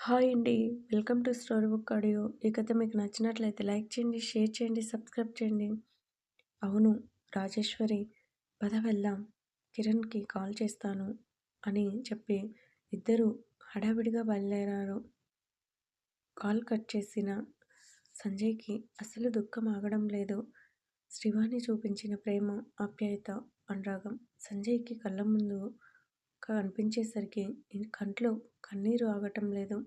Hi అండి. Welcome to story book audio. ఈ కథ మీకు నచ్చినట్లయితే లైక్ చేయండి షేర్ చేయండి సబ్స్క్రైబ్ చేయండి. అవును రాజేశ్వరి పద వెళ్దాం కిరణ్కి కాల్ చేస్తాను అని చెప్పి ఇద్దరు హడావిడిగా బయలుదేరారు. కాల్ కట్ చేసిన సంజయ్కి అసలు దుఃఖం ఆగడం లేదు. శ్రీవాణి చూపించిన ప్రేమ ఆప్యాయత అనురాగం సంజయ్కి కళ్ళ ముందు కనిపించేసరికి కంట్లో కన్నీరు ఆగటం లేదు.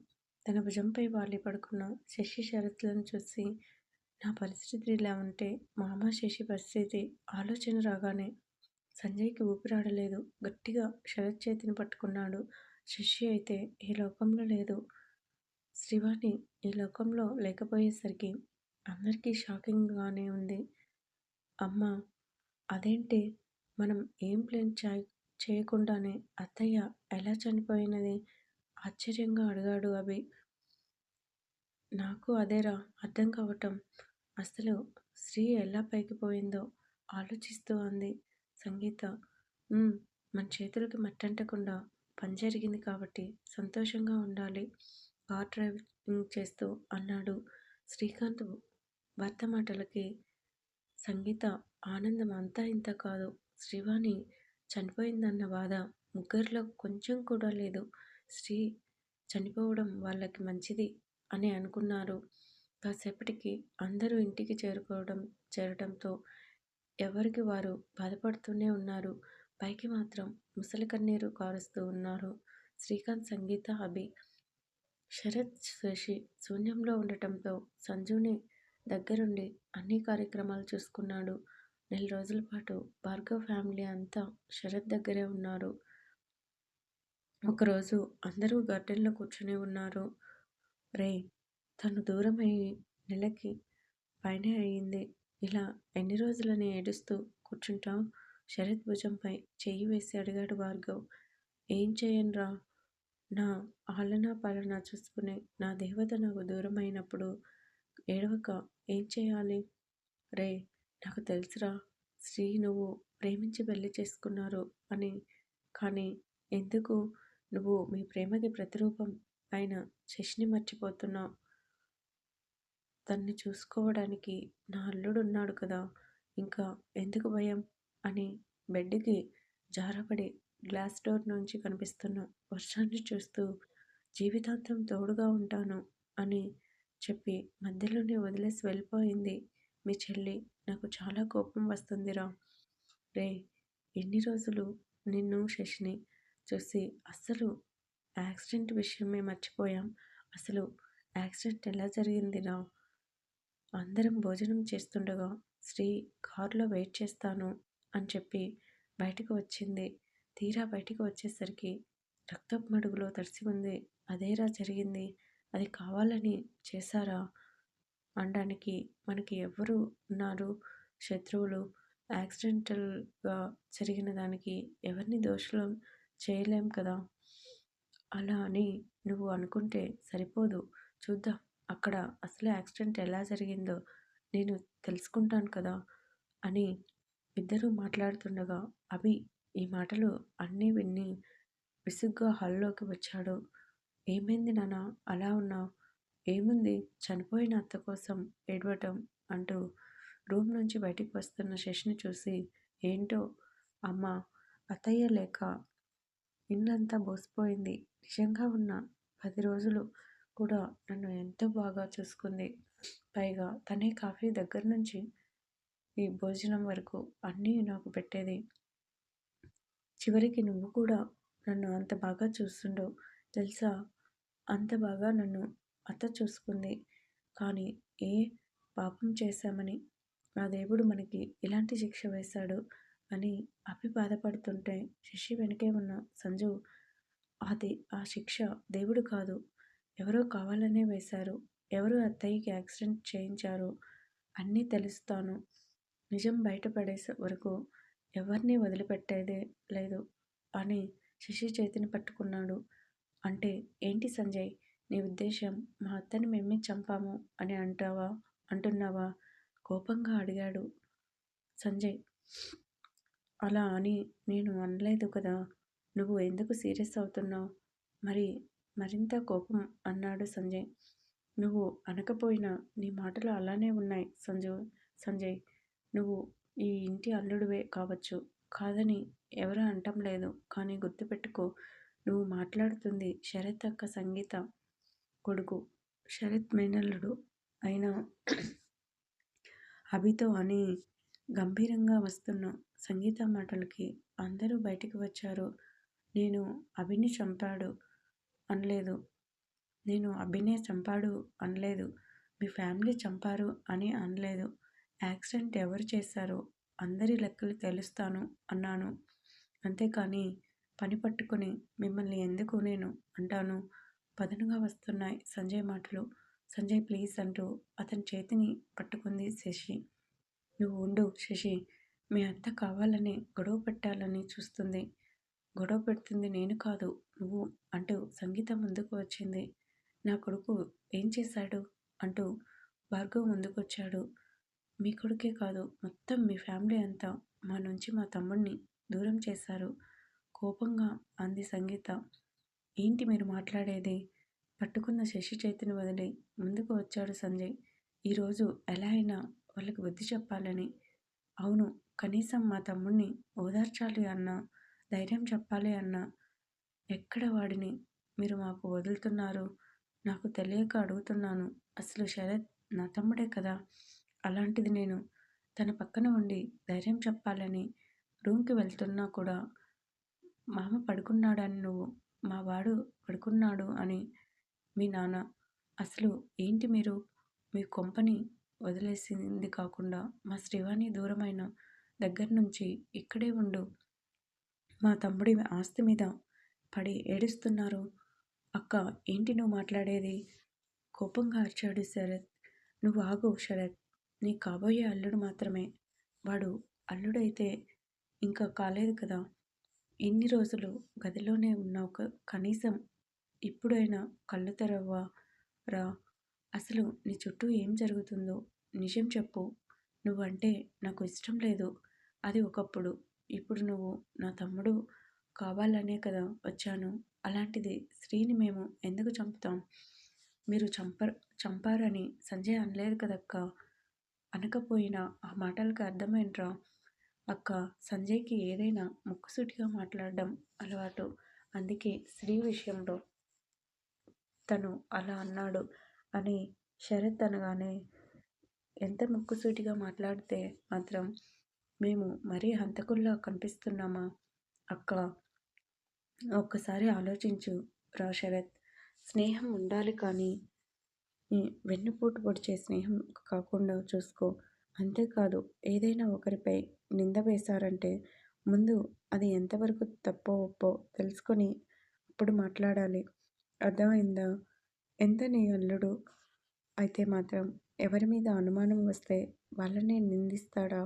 తన భుజంపై వాలి పడుకున్న శశి శరత్లను చూసి నా పరిస్థితి ఇలా ఉంటే మా అమ్మ శశి పరిస్థితి ఆలోచన రాగానే సంజయ్కి ఊపిరాడలేదు. గట్టిగా శరత్ చేతిని పట్టుకున్నాడు. శశి అయితే ఈ లోకంలో లేదు. శ్రీవాణి ఈ లోకంలో లేకపోయేసరికి అందరికీ షాకింగ్గానే ఉంది. అమ్మ అదేంటి? మనం ఏం ప్లాన్ చేయకుండానే అత్తయ్య ఎలా చనిపోయినది? ఆశ్చర్యంగా అడిగాడు అభి. నాకు అదేరా అర్థం కావటం. అసలు శ్రీ ఎలా పైకి పోయిందో ఆలోచిస్తూ అంది సంగీత. మన చేతులకి మట్టంటకుండా పని జరిగింది కాబట్టి సంతోషంగా ఉండాలి. కార్ డ్రైవింగ్ చేస్తూ అన్నాడు శ్రీకాంత్ భర్త మాటలకి. సంగీత ఆనందం అంతా ఇంత కాదు. శ్రీవాణి చనిపోయిందన్న బాధ ముగ్గురిలో కొంచెం కూడా లేదు. శ్రీ చనిపోవడం వాళ్ళకి మంచిది అని అనుకున్నారు. కాసేపటికి అందరూ ఇంటికి చేరుకోవడం చేరడంతో ఎవరికి వారు బాధపడుతూనే ఉన్నారు. పైకి మాత్రం ముసలి కన్నీరు కారుస్తూ ఉన్నారు. శ్రీకాంత్ సంగీత అభి శరత్ శశి శూన్యంలో ఉండటంతో సంజుని దగ్గరుండి అన్ని కార్యక్రమాలు చూసుకున్నాడు. నెల రోజుల పాటు భార్గవ్ ఫ్యామిలీ అంతా శరత్ దగ్గరే ఉన్నారు. ఒకరోజు అందరూ గార్డెన్లో కూర్చొని ఉన్నారు. రే తను దూరమై నెలకి పైనే అయ్యింది ఇలా ఎన్ని రోజులని ఏడుస్తూ కూర్చుంటావు శరత్ భుజంపై చెయ్యి వేసి అడిగాడు భార్గవ్. ఏం చేయనురా? నా ఆలనా పాలన చూసుకునే నా దేవత నాకు దూరమైనప్పుడు ఏడవక ఏం చేయాలి? రే నాకు తెలుసురా. శ్రీ నువ్వు ప్రేమించి పెళ్ళి చేసుకున్నారు అని. కానీ ఎందుకు నువ్వు మీ ప్రేమకి ప్రతిరూపం అయిన శశిని మర్చిపోతున్నావు? తన్ని చూసుకోవడానికి నా అల్లుడు ఉన్నాడు కదా. ఇంకా ఎందుకు భయం? అని బెడ్కి జారపడి గ్లాస్ డోర్ నుంచి కనిపిస్తున్న వర్షాన్ని చూస్తూ జీవితాంతం తోడుగా ఉంటాను అని చెప్పి మధ్యలోనే వదిలేసి వెళ్ళిపోయింది మీ చెల్లి. నాకు చాలా కోపం వస్తుందిరా. రే ఎన్ని రోజులు నిన్ను శశిని చూసి అస్సలు యాక్సిడెంట్ విషయమే మర్చిపోయాం. అసలు యాక్సిడెంట్ ఎలా జరిగిందిరా? అందరం భోజనం చేస్తుండగా శ్రీ కారులో వెయిట్ చేస్తాను అని చెప్పి బయటకు వచ్చింది. తీరా బయటకు వచ్చేసరికి రక్తపు మడుగులో తడిసి ఉంది. అదేరా జరిగింది? అది కావాలని చేశారా? అనడానికి మనకి ఎవరు ఉన్నారు? శత్రువులు యాక్సిడెంటల్గా జరిగిన దానికి ఎవరిని దోషులం చేయలేం కదా? అలా అని నువ్వు అనుకుంటే సరిపోదు. చూద్దాం అక్కడ అసలు యాక్సిడెంట్ ఎలా జరిగిందో నేను తెలుసుకుంటాను కదా? అని ఇద్దరూ మాట్లాడుతుండగా అభి ఈ మాటలు అన్నీ విన్ని విసుగ్గా హాల్లోకి వచ్చాడు. ఏమైంది నాన్న? అలా ఉన్నావు? ఏముంది? చనిపోయిన అత్త కోసం ఏడవటం అంటూ రూమ్ నుంచి బయటికి వస్తున్న శశిని చూసి ఏంటో? అమ్మ అత్తయ్య లేక ఇల్లంతా బోసిపోయింది. నిజంగా ఉన్న పది రోజులు కూడా నన్ను ఎంతో బాగా చూసుకుంది. పైగా తనే కాఫీ దగ్గర నుంచి ఈ భోజనం వరకు అన్నీ నాకు పెట్టేది. చివరికి నువ్వు కూడా నన్ను అంత బాగా చూస్తుండవు. తెలుసా? అంత బాగా నన్ను అత్త చూసుకుంది. కానీ ఏ పాపం చేశామని? నా దేవుడు మనకి ఇలాంటి శిక్ష వేశాడు? అని అభి బాధపడుతుంటే శశి వెనకే ఉన్న సంజు అది ఆ శిక్ష దేవుడు కాదు. ఎవరో కావాలనే వేశారు. ఎవరు అత్తయ్యకి యాక్సిడెంట్ చేయించారు? అన్నీ తెలుస్తాను. నిజం బయటపడే వరకు ఎవరిని వదిలిపెట్టేదే లేదు అని శశి చేతిని పట్టుకున్నాడు. అంటే ఏంటి సంజయ్? నీ ఉద్దేశం మా అత్తని మేమే చంపాము అని అంటావా? అంటున్నావా? కోపంగా అడిగాడు సంజయ్. అలా అని నేను అనలేదు కదా నువ్వు ఎందుకు సీరియస్ అవుతున్నావు? మరి మరింత కోపం అన్నాడు సంజయ్. నువ్వు అనకపోయినా నీ మాటలు అలానే ఉన్నాయి సంజు సంజయ్. నువ్వు ఈ ఇంటి అల్లుడివే కావచ్చు. కాదని ఎవరు అంటం లేదు కానీ గుర్తుపెట్టుకో నువ్వు మాట్లాడుతుంది శరత్ అక్క సంగీత. కొడుకు శరత్ మేనల్లుడు అయిన అభితో అని గంభీరంగా వస్తున్న సంగీత మాటలకి అందరూ బయటికి వచ్చారు. నేను అభిని చంపాడు అనలేదు. నేను అభినే చంపాడు అనలేదు. మీ ఫ్యామిలీ చంపారు అని అనలేదు. యాక్సిడెంట్ ఎవరు చేశారో అందరి లెక్కలు తెలుస్తాను అన్నాను. అంతేకాని పని పట్టుకుని మిమ్మల్ని ఎందుకు నేను అంటాను? పదనుగా వస్తున్నాయి. సంజయ్ మాటలు. సంజయ్ ప్లీజ్ అంటూ అతని చేతిని పట్టుకుంది శశి. నువ్వు ఉండు శశి. మీ అత్త కావాలని గొడవ పెట్టాలని చూస్తుంది. గొడవ పెడుతుంది నేను కాదు నువ్వు అంటూ సంగీత ముందుకు వచ్చింది. నా కొడుకు ఏం చేశాడు? అంటూ భార్గవ్ ముందుకొచ్చాడు. మీ కొడుకే కాదు మొత్తం మీ ఫ్యామిలీ అంతా మా నుంచి మా తమ్ముడిని దూరం చేశారు. కోపంగా అంది సంగీత. ఏంటి మీరు మాట్లాడేది? పట్టుకున్న శశి చేతిని వదిలి ముందుకు వచ్చాడు సంజయ్. ఈరోజు ఎలా అయినా వాళ్ళకి బుద్ధి చెప్పాలని. అవును కనీసం మా తమ్ముడిని ఓదార్చాలి అన్నా ధైర్యం చెప్పాలి అన్నా. ఎక్కడ వాడిని? మీరు మాకు వదులుతున్నారు. నాకు తెలియక అడుగుతున్నాను. అసలు శరత్ నా తమ్ముడే కదా? అలాంటిది నేను తన పక్కన ఉండి ధైర్యం చెప్పాలని రూమ్కి వెళ్తున్నా కూడా. మామ పడుకున్నాడని నువ్వు మా వాడు పడుకున్నాడు అని మీ నాన్న అసలు ఏంటి మీరు? మీ కొంపని వదిలేసింది కాకుండా మా శ్రీవాణి దూరమైన దగ్గర నుంచి ఇక్కడే ఉండు. మా తమ్ముడి ఆస్తి మీద పడి ఏడుస్తున్నారు. అక్క ఏంటి నువ్వు మాట్లాడేది? కోపంగా అరిచాడు శరత్. నువ్వు ఆగు శరత్ నీ కాబోయే అల్లుడు మాత్రమే. వాడు అల్లుడైతే ఇంకా కాలేదు కదా. ఎన్ని రోజులు గదిలోనే ఉన్నావు కనీసం ఇప్పుడైనా కళ్ళు తెరవ్వా రా. అసలు నీ చుట్టూ ఏం జరుగుతుందో నిజం చెప్పు. నువ్వంటే నాకు ఇష్టం లేదు. అది ఒకప్పుడు. ఇప్పుడు నువ్వు నా తమ్ముడు కావాలనే కదా వచ్చాను. అలాంటిది స్త్రీని మేము ఎందుకు చంపుతాం? మీరు చంప చంపారని సంజయ్ అనలేదు కదక్క? అనకపోయినా ఆ మాటలకు అర్థమేంట్రా? అక్క సంజయ్కి ఏదైనా ముక్కుసూటిగా మాట్లాడడం అలవాటు. అందుకే స్త్రీ విషయంలో తను అలా అన్నాడు అని శరత్ అనగానే ఎంత ముక్కుసూటిగా మాట్లాడితే మాత్రం మేము మరీ హంతకుల్లా కనిపిస్తున్నామా? అక్క ఒక్కసారి ఆలోచించు రా శరత్. స్నేహం ఉండాలి కానీ వెన్నుపోటు పొడిచే స్నేహం కాకుండా చూసుకో. అంతేకాదు ఏదైనా ఒకరిపై నింద వేశారంటే ముందు అది ఎంతవరకు తప్పో ఒప్పో తెలుసుకొని అప్పుడు మాట్లాడాలి. అర్థమైందా? ఎంత నీ అల్లుడు? అయితే మాత్రం ఎవరి మీద అనుమానం వస్తే వాళ్ళనే నిందిస్తాడా?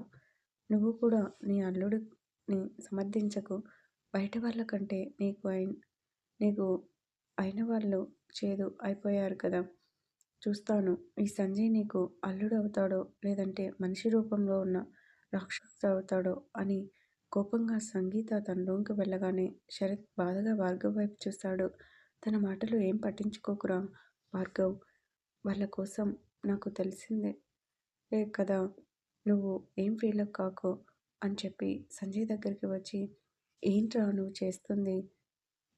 నువ్వు కూడా నీ అల్లుడిని సమర్థించకు. బయట వాళ్ళకంటే నీకు అయిన నీకు అయిన వాళ్ళు చేదు అయిపోయారు కదా. చూస్తాను. ఈ సంజయ్ నీకు అల్లుడు అవుతాడో లేదంటే మనిషి రూపంలో ఉన్న రాక్షసు అవుతాడో అని కోపంగా సంగీత తన రూమ్కి వెళ్ళగానే శరత్ బాధగా భార్గవ్ వైపు చూశాడు తన మాటలు ఏం పట్టించుకోకురా భార్గవ్? వాళ్ళ కోసం నాకు తెలిసిందే ఏ కదా నువ్వు ఏం ఫీల్ కాకో అని చెప్పి సంజయ్ దగ్గరికి వచ్చి ఏంట్రా నువ్వు చేస్తుంది?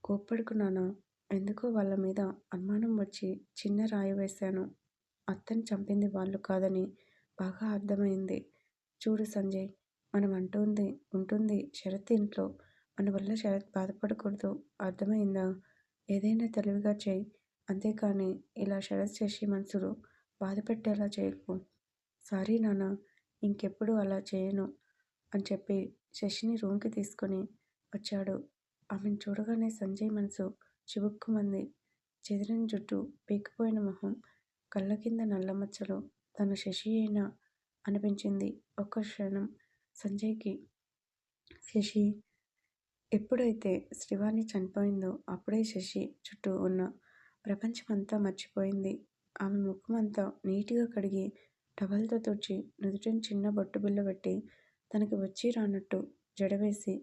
కోప్పడుకున్నానా ఎందుకో వాళ్ళ మీద అనుమానం వచ్చి చిన్న రాయి వేశాను. అత్తని చంపింది వాళ్ళు కాదని బాగా అర్థమైంది. చూడు సంజయ్ మనం అంటుంది ఉంటుంది శరత్ ఇంట్లో. మన వల్ల శరత్ బాధపడకూడదు. అర్థమైందా? ఏదైనా తెలివిగా చేయి. అంతేకాని ఇలా శరత్ చేసి మనసులో బాధ పెట్టేలా చేయకు. సారీ నాన్న ఇంకెప్పుడు అలా చేయను అని చెప్పి శశిని రూమ్కి తీసుకొని వచ్చాడు. ఆమెను చూడగానే సంజయ్ మనసు చివుక్కుమంది. చెదిరిన జుట్టు పీకిపోయిన మొహం కళ్ళ కింద నల్లమచ్చలు తన శశి అయినా అనిపించింది. ఒక్క క్షణం సంజయ్కి శశి ఎప్పుడైతే శ్రీవాణి చనిపోయిందో అప్పుడే శశి చుట్టూ ఉన్న ప్రపంచమంతా మర్చిపోయింది. ఆమె ముఖమంతా నీట్గా కడిగి టవల్తో తుడిచి నుదుటిన చిన్న బొట్టు బిల్ల పెట్టి తనకి వచ్చి రానట్టు జడవేసి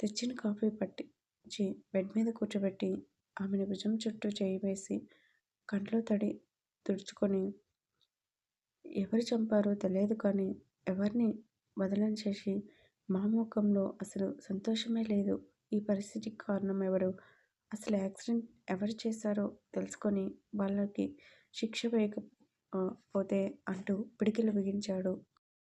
తెచ్చిన కాఫీ పట్టించి బెడ్ మీద కూర్చోబెట్టి ఆమెను భుజం చుట్టూ చేయి వేసి కంట్లో తడి తుడుచుకొని ఎవరు చంపారో తెలియదు కానీ ఎవరిని వదలని చేసి మా ముఖంలో అసలు సంతోషమే లేదు. ఈ పరిస్థితికి కారణం ఎవరు? అసలు యాక్సిడెంట్ ఎవరు చేశారో తెలుసుకొని వాళ్ళకి శిక్ష వేయకపోతే అంటూ పిడికిలు బిగించాడు